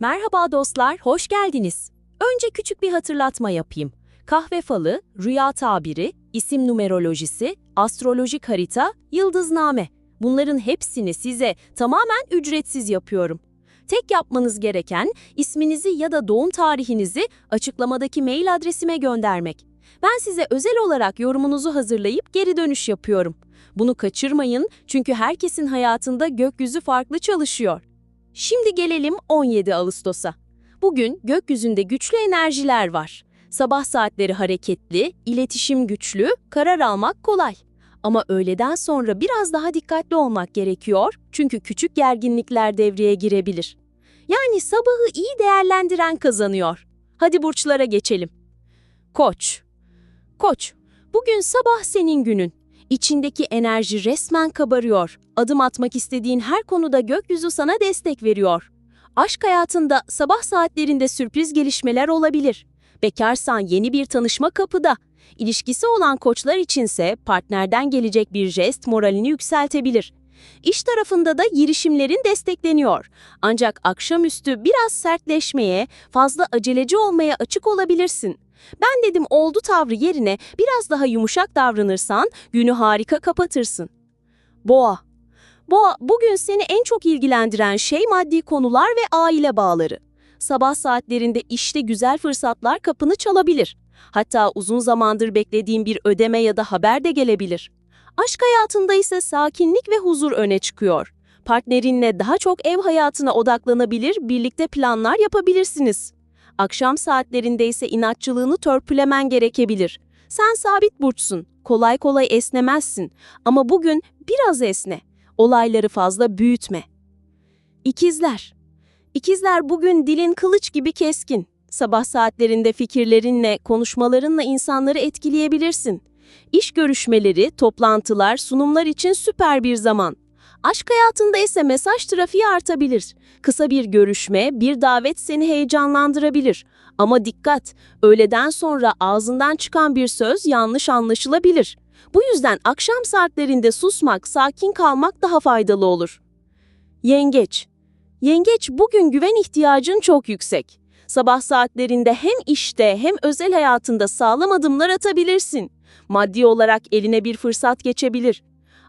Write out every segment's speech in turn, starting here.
Merhaba dostlar, hoş geldiniz. Önce küçük bir hatırlatma yapayım. Kahve falı, rüya tabiri, isim numerolojisi, astrolojik harita, yıldızname. Bunların hepsini size tamamen ücretsiz yapıyorum. Tek yapmanız gereken isminizi ya da doğum tarihinizi açıklamadaki mail adresime göndermek. Ben size özel olarak yorumunuzu hazırlayıp geri dönüş yapıyorum. Bunu kaçırmayın çünkü herkesin hayatında gökyüzü farklı çalışıyor. Şimdi gelelim 17 Ağustos'a. Bugün gökyüzünde güçlü enerjiler var. Sabah saatleri hareketli, iletişim güçlü, karar almak kolay. Ama öğleden sonra biraz daha dikkatli olmak gerekiyor çünkü küçük gerginlikler devreye girebilir. Yani sabahı iyi değerlendiren kazanıyor. Hadi burçlara geçelim. Koç. Koç, bugün sabah senin günün. İçindeki enerji resmen kabarıyor. Adım atmak istediğin her konuda gökyüzü sana destek veriyor. Aşk hayatında sabah saatlerinde sürpriz gelişmeler olabilir. Bekarsan yeni bir tanışma kapıda. İlişkisi olan koçlar içinse partnerden gelecek bir jest moralini yükseltebilir. İş tarafında da girişimlerin destekleniyor. Ancak akşamüstü biraz sertleşmeye, fazla aceleci olmaya açık olabilirsin. Ben dedim oldu tavrı yerine biraz daha yumuşak davranırsan günü harika kapatırsın. Boğa. Boğa, bugün seni en çok ilgilendiren şey maddi konular ve aile bağları. Sabah saatlerinde işte güzel fırsatlar kapını çalabilir. Hatta uzun zamandır beklediğin bir ödeme ya da haber de gelebilir. Aşk hayatında ise sakinlik ve huzur öne çıkıyor. Partnerinle daha çok ev hayatına odaklanabilir, birlikte planlar yapabilirsiniz. Akşam saatlerinde ise inatçılığını törpülemen gerekebilir. Sen sabit burçsun, kolay kolay esnemezsin ama bugün biraz esne. Olayları fazla büyütme. İkizler. İkizler bugün dilin kılıç gibi keskin. Sabah saatlerinde fikirlerinle, konuşmalarınla insanları etkileyebilirsin. İş görüşmeleri, toplantılar, sunumlar için süper bir zaman. Aşk hayatında ise mesaj trafiği artabilir. Kısa bir görüşme, bir davet seni heyecanlandırabilir. Ama dikkat, öğleden sonra ağzından çıkan bir söz yanlış anlaşılabilir. Bu yüzden akşam saatlerinde susmak, sakin kalmak daha faydalı olur. Yengeç. Yengeç bugün güven ihtiyacın çok yüksek. Sabah saatlerinde hem işte hem özel hayatında sağlam adımlar atabilirsin. Maddi olarak eline bir fırsat geçebilir.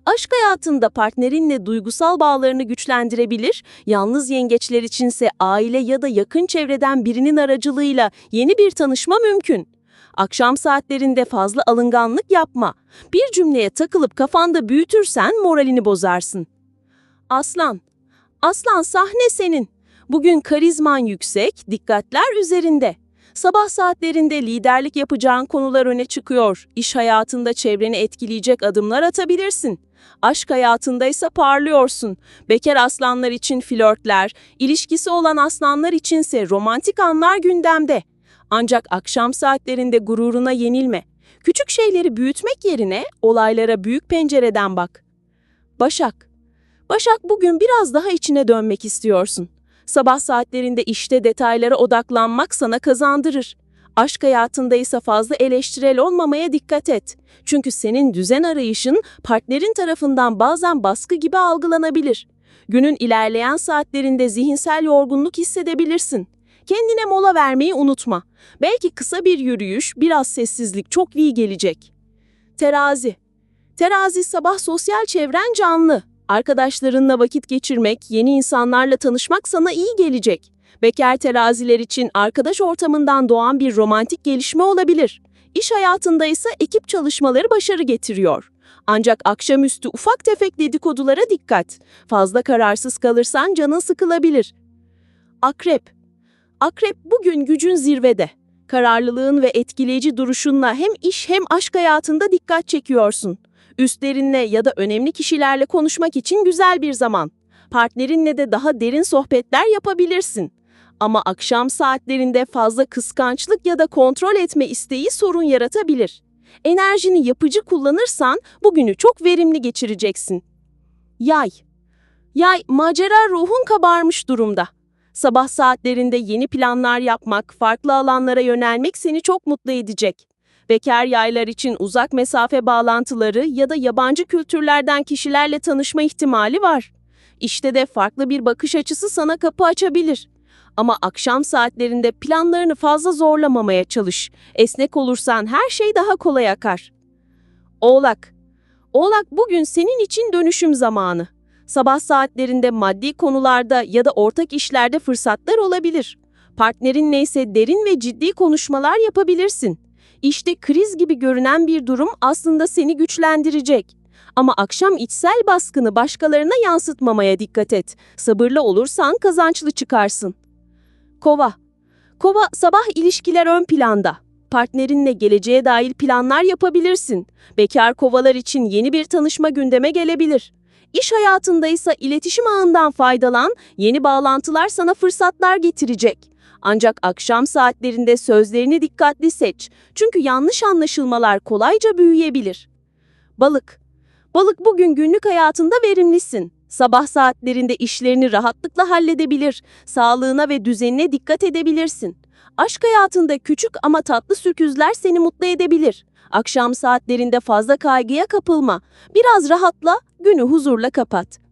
Aşk hayatında partnerinle duygusal bağlarını güçlendirebilir, yalnız yengeçler içinse aile ya da yakın çevreden birinin aracılığıyla yeni bir tanışma mümkün. Akşam saatlerinde fazla alınganlık yapma. Bir cümleye takılıp kafanda büyütürsen moralini bozarsın. Aslan. Aslan sahne senin. Bugün karizman yüksek, dikkatler üzerinde. Sabah saatlerinde liderlik yapacağın konular öne çıkıyor. İş hayatında çevreni etkileyecek adımlar atabilirsin. Aşk hayatında ise parlıyorsun. Bekar aslanlar için flörtler, ilişkisi olan aslanlar içinse romantik anlar gündemde. Ancak akşam saatlerinde gururuna yenilme. Küçük şeyleri büyütmek yerine olaylara büyük pencereden bak. Başak. Başak bugün biraz daha içine dönmek istiyorsun. Sabah saatlerinde işte detaylara odaklanmak sana kazandırır. Aşk hayatında ise fazla eleştirel olmamaya dikkat et. Çünkü senin düzen arayışın partnerin tarafından bazen baskı gibi algılanabilir. Günün ilerleyen saatlerinde zihinsel yorgunluk hissedebilirsin. Kendine mola vermeyi unutma. Belki kısa bir yürüyüş, biraz sessizlik çok iyi gelecek. Terazi. Terazi sabah sosyal çevren canlı. Arkadaşlarınla vakit geçirmek, yeni insanlarla tanışmak sana iyi gelecek. Bekar teraziler için arkadaş ortamından doğan bir romantik gelişme olabilir. İş hayatında ise ekip çalışmaları başarı getiriyor. Ancak akşamüstü ufak tefek dedikodulara dikkat. Fazla kararsız kalırsan canın sıkılabilir. Akrep. Akrep bugün gücün zirvede. Kararlılığın ve etkileyici duruşunla hem iş hem aşk hayatında dikkat çekiyorsun. Üstlerinle ya da önemli kişilerle konuşmak için güzel bir zaman. Partnerinle de daha derin sohbetler yapabilirsin. Ama akşam saatlerinde fazla kıskançlık ya da kontrol etme isteği sorun yaratabilir. Enerjini yapıcı kullanırsan bugünü çok verimli geçireceksin. Yay. Yay, macera ruhun kabarmış durumda. Sabah saatlerinde yeni planlar yapmak, farklı alanlara yönelmek seni çok mutlu edecek. Bekar yaylar için uzak mesafe bağlantıları ya da yabancı kültürlerden kişilerle tanışma ihtimali var. İşte de farklı bir bakış açısı sana kapı açabilir. Ama akşam saatlerinde planlarını fazla zorlamamaya çalış. Esnek olursan her şey daha kolay akar. Oğlak. Oğlak bugün senin için dönüşüm zamanı. Sabah saatlerinde maddi konularda ya da ortak işlerde fırsatlar olabilir. Partnerinle ise derin ve ciddi konuşmalar yapabilirsin. İşte kriz gibi görünen bir durum aslında seni güçlendirecek. Ama akşam içsel baskını başkalarına yansıtmamaya dikkat et. Sabırlı olursan kazançlı çıkarsın. Kova. Kova sabah ilişkiler ön planda. Partnerinle geleceğe dair planlar yapabilirsin. Bekar kovalar için yeni bir tanışma gündeme gelebilir. İş hayatında ise iletişim ağından faydalan, yeni bağlantılar sana fırsatlar getirecek. Ancak akşam saatlerinde sözlerini dikkatli seç. Çünkü yanlış anlaşılmalar kolayca büyüyebilir. Balık. Balık bugün günlük hayatında verimlisin. Sabah saatlerinde işlerini rahatlıkla halledebilir, sağlığına ve düzenine dikkat edebilirsin. Aşk hayatında küçük ama tatlı sürküzler seni mutlu edebilir. Akşam saatlerinde fazla kaygıya kapılma. Biraz rahatla, günü huzurla kapat.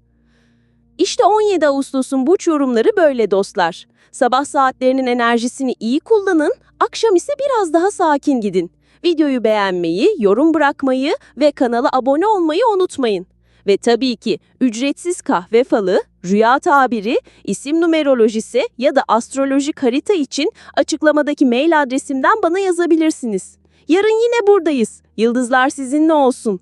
İşte 17 Ağustos'un burç yorumları böyle dostlar. Sabah saatlerinin enerjisini iyi kullanın, akşam ise biraz daha sakin gidin. Videoyu beğenmeyi, yorum bırakmayı ve kanala abone olmayı unutmayın. Ve tabii ki ücretsiz kahve falı, rüya tabiri, isim numerolojisi ya da astrolojik harita için açıklamadaki mail adresimden bana yazabilirsiniz. Yarın yine buradayız. Yıldızlar sizinle olsun.